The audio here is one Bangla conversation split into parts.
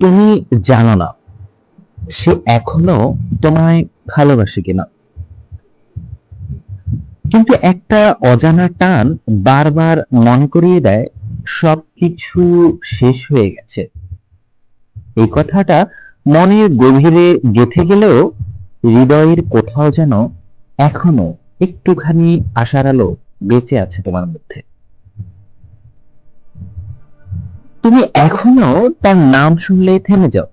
তুমি জানো না, সে এখনও তোমায় ভালোবাসে কিনা। কিন্তু একটা অজানা টান বারবার মনে করিয়ে দেয়, সবকিছু শেষ হয়ে গেছে। এই কথাটা মনের গভীরে গেঁথে গেলেও হৃদয়ের কোথাও যেন এখনও একটুখানি আশার আলো বেঁচে আছে তোমার মধ্যে। তুমি এখনও তার নাম শুনলেই থেমে যাও।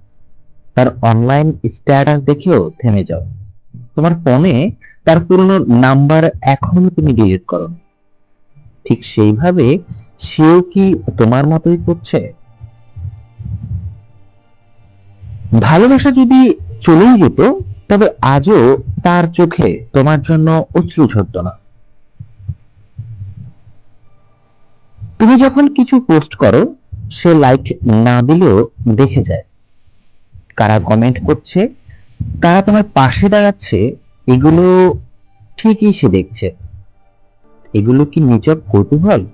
তার অনলাইন স্ট্যাটাস দেখেও থেমে যাও। তোমার ফোনে তার পুরনো নাম্বার এখনও তুমি ডিলিট করো। ঠিক সেইভাবে সেও কি তোমার মতোই করছে? ভালোবাসা যদি চলেই যেত, তবে আজও তার চোখে তোমার জন্য অশ্রু ঝরত না। তুমি যখন কিছু পোস্ট করো সে লাইক না দিলেও দেখে যায়। কারা কমেন্ট করছে কারা তোমার পাশে দাঁড়াচ্ছে, এগুলো ঠিকই সে দেখছে। এগুলো কি নিচক কৌতূহল?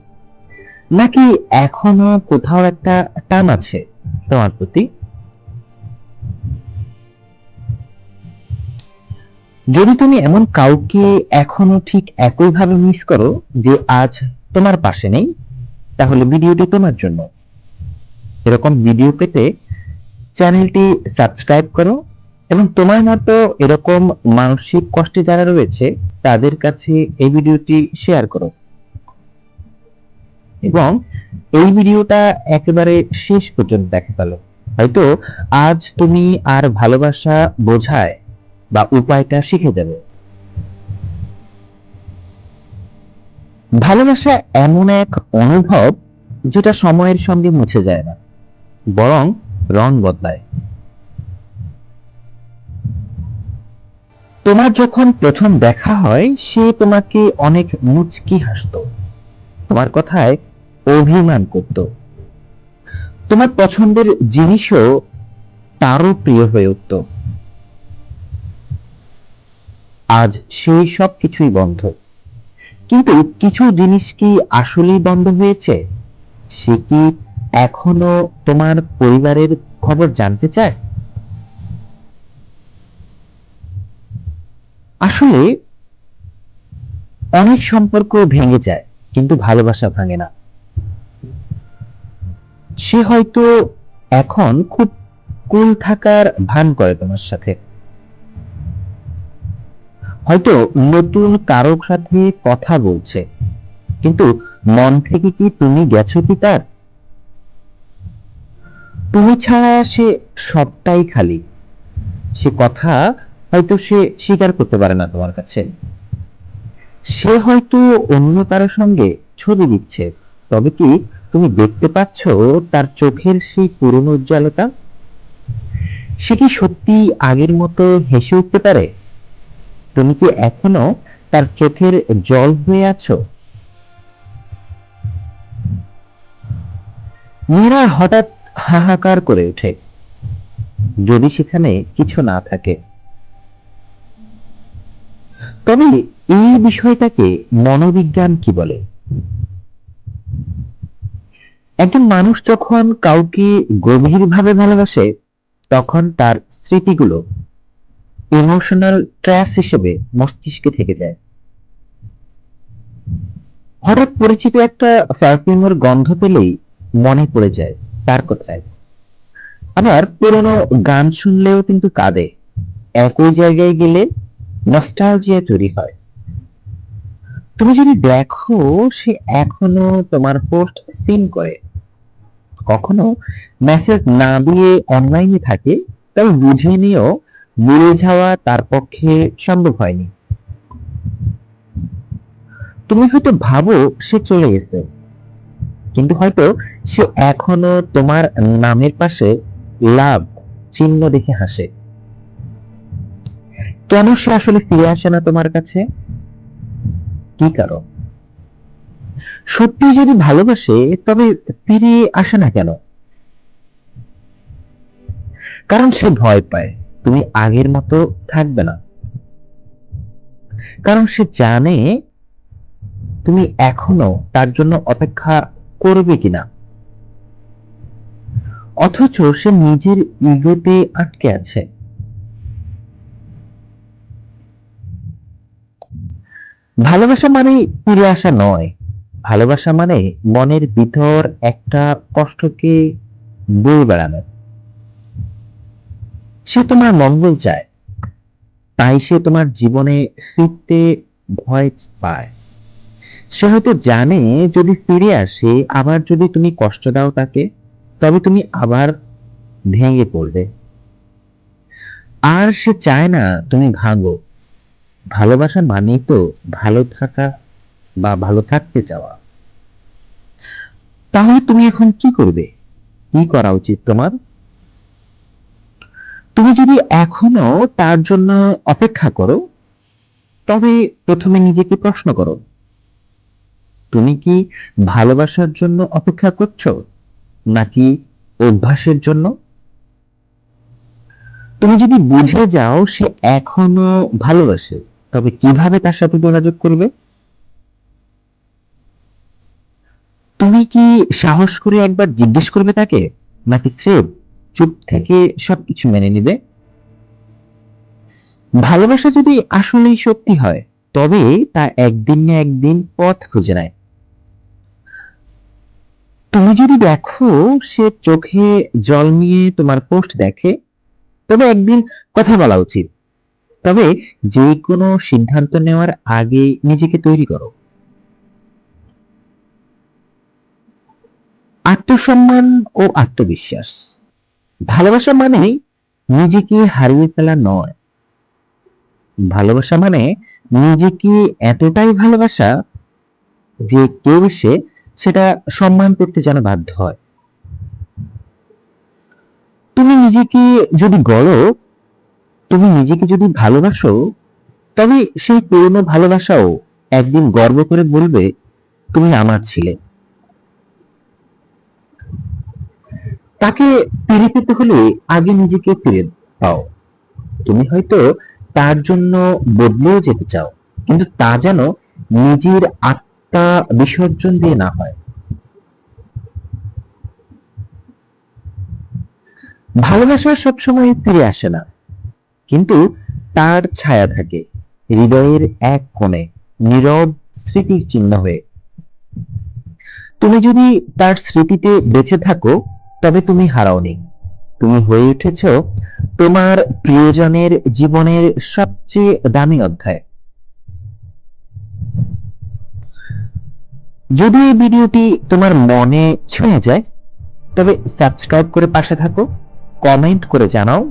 নাকি এখনও কোথাও একটা টান আছে তোমার প্রতি? যদি তুমি এমন কাউকে এখনও ঠিক একইভাবে মিস করো যে আজ তোমার পাশে নেই, তাহলে ভিডিওটি তোমার জন্য। এরকম ভিডিও পেতে চ্যানেলটি সাবস্ক্রাইব করো এবং তোমার মতো এরকম মানসিক কষ্টে যারা রয়েছে, তাদের কাছে এই ভিডিওটি শেয়ার করো। এবং এই ভিডিওটা একেবারে শেষ পর্যন্ত দেখা গেল হয়তো আজ তুমি আর ভালোবাসা বোঝায় বা উপায়টা শিখে যাবে। ভালোবাসা এমন এক অনুভব যেটা সময়ের সঙ্গে মুছে যায় না। বরং রং বদলায়। তোমার যখন প্রথম দেখা হয়, সে তোমাকে অনেক মুচকি হাসতো। তোমার কথায় অভিমান করত। তোমার পছন্দের জিনিসও তারও প্রিয় হয়ে উঠত। আজ সেই সব কিছুই বন্ধ। কিন্তু কিছু জিনিস কি আসলেই বন্ধ হয়েছে? সে কি এখনও তোমার পরিবারের খবর জানতে চায়? আসলে, অনেক সম্পর্ক ভেঙে যায়, কিন্তু ভালোবাসা ভাঙে না। সে হয়তো এখন খুব কুল থাকার ভান করে তোমার সাথে। হয়তো নতুন কারোর সাথে কথা বলছে, কিন্তু মন থেকে কি তুমি গেছো কি তার? তুমি ছাড়া সে সবটাই খালি। সে কথা হয়তো সে স্বীকার করতে পারে না তোমার কাছে। সে হয়তো অন্য কারোর সঙ্গে ছবি দিচ্ছে। তবে কি তুমি দেখতে পাচ্ছ তার চোখের সেই পুরনো উজ্জ্বলতা? সে কি সত্যি আগের মতো হেসে উঠতে পারে? তুমি কি এখনও তার চোখের জল হয়ে আছো? মীরা হঠাৎ হাহাকার করে ওঠে। যদি সেখানে কিছু না থাকে। তবে এই বিষয়টাকে মনোবিজ্ঞান কি বলে? একজন মানুষ যখন কাউকে গভীরভাবে ভালোবাসে, তখন তার স্মৃতিগুলো ইমোশনাল ট্র্যাশ হিসেবে মস্তিষ্কে থেকে যায়। হঠাৎ পরিচিত একটা পারফিউমের গন্ধ পেলেই মনে পড়ে যায়। তার কথায়। আবার পুরনো গান শুনলেও কিন্তু কাঁদে। একই জায়গায় গেলে নস্টালজিয়া তৈরি হয়। তুমি যদি দেখো, সে এখনও তোমার পোস্ট সিন করে। কখনো মেসেজ না দিয়ে অনলাইনে থাকে, তবে বুঝে নিয়েও ভুলে যাওয়া তার পক্ষে সম্ভব হয়নি। তুমি হয়তো ভাবো সে চলে গেছে। কিন্তু হয়তো সে এখনও তোমার নামের পাশে লাভ, চিহ্ন দেখে হাসে। কেন সে আসলে ফিরে আসে না তোমার কাছে? কি কারণ? সত্যি যদি ভালোবাসে, তবে ফিরে আসে না কেন? কারণ সে ভয় পায়, তুমি আগের মতো থাকবে না। কারণ সে জানে তুমি এখনও তার জন্য অপেক্ষা করবে কিনা? অথচ সে নিজের ইগোতে আটকে আছে। ভালোবাসা মানে ফিরে আসা নয়। ভালোবাসা মানে মনের ভিতর একটা কষ্টকে বয়ে বেড়ানো। সে তোমার মঙ্গল চায়। তাই সে তোমার জীবনে ফিরতে ভয় পায়। সে হয়তো জানে যদি ফিরে আসে, আবার যদি তুমি কষ্ট দাও তাকে, তবে তুমি আবার ভেঙে পড়বে। আর সে চায় না তুমি ভাঙো। ভালোবাসা মানেই তো ভালো থাকা বা ভালো থাকতে চাওয়া। তাহলে তুমি এখন কি করবে? কি করা উচিত তোমার? তুমি যদি এখনও তার জন্য অপেক্ষা করো, তবে প্রথমে নিজেকে প্রশ্ন করো। তুমি কি ভালোবাসার জন্য অপেক্ষা করছ? নাকি অভ্যাসের জন্য? তুমি যদি বুঝে যাও সে এখনও ভালোবাসে, তবে কীভাবে তার সাথে যোগাযোগ করবে? তুমি কি সাহস করে একবার জিজ্ঞেস করবে তাকে? নাকি স্রেফ চুপ থেকে সবকিছু মেনে নিবে? ভালোবাসা যদি আসলেই সত্যি হয়, তবে তা একদিন না একদিন পথ খুঁজে নেয়। তুমি যদি দেখো, সে চোখে জল নিয়ে তোমার পোস্ট দেখে, তবে একদিন কথা বলা উচিত। তবে যে কোনো সিদ্ধান্ত নেওয়ার আগে নিজেকে তৈরি করো। আত্মসম্মান ও আত্মবিশ্বাস। ভালোবাসা মানে নিজেকে হারিয়ে ফেলা নয়। ভালোবাসা মানে নিজেকে এতটাই ভালোবাসা যে কেউ এসে সেটা সম্মান করতে যেন বাধ্য হয়। তুমি নিজেকে যদি গড়ো, তুমি নিজেকে যদি ভালোবাসো, তবে সেই পুরনো ভালোবাসাও একদিন গর্ব করে বলবে, তুমি আমার ছিলে। তাকে ফিরে পেতে হলে আগে নিজেকে ফিরে পাও। তুমি হয়তো তার জন্য বদলেও যেতে চাও, কিন্তু তা যেন নিজের আত্মা বিসর্জন দিয়ে না হয়। ভালোবাসা সবসময় ফিরে আসে না, কিন্তু তার ছায়া থাকে হৃদয়ের এক কোণে নীরব স্মৃতির চিহ্ন হয়ে। তুমি যদি তার স্মৃতিতে বেঁচে থাকো, তবে তুমি হারাওনি। তুমি হয়ে উঠেছ তোমার প্রিয়জনের জীবনের সবচেয়ে দামি অধ্যায়। যদি এই ভিডিওটি তোমার মনে ছুঁয়ে যায়, তবে সাবস্ক্রাইব করে পাশে থাকো কমেন্ট করে জানাও।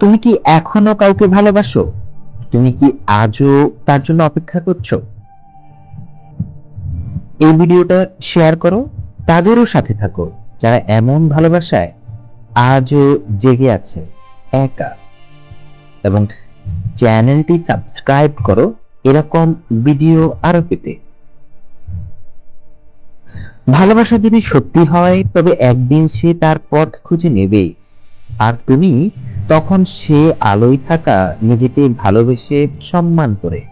তুমি কি এখনও কাউকে ভালোবাসো? তুমি কি আজও তার জন্য অপেক্ষা করছ? এই ভিডিওটা শেয়ার করো, তাদেরও সাথে থাকো, যারা এমন ভালোবাসায় আজও জেগে আছে, একা। এবং চ্যানেলটি সাবস্ক্রাইব করো, এরকম ভিডিও আরও পেতে। ভালোবাসা যদি সত্যি হয়, তবে একদিন সে তার পথ খুঁজে নেবে। আর তুমি, তখন সে আলোয় থাকা, নিজেকে ভালোবেসে সম্মান করে।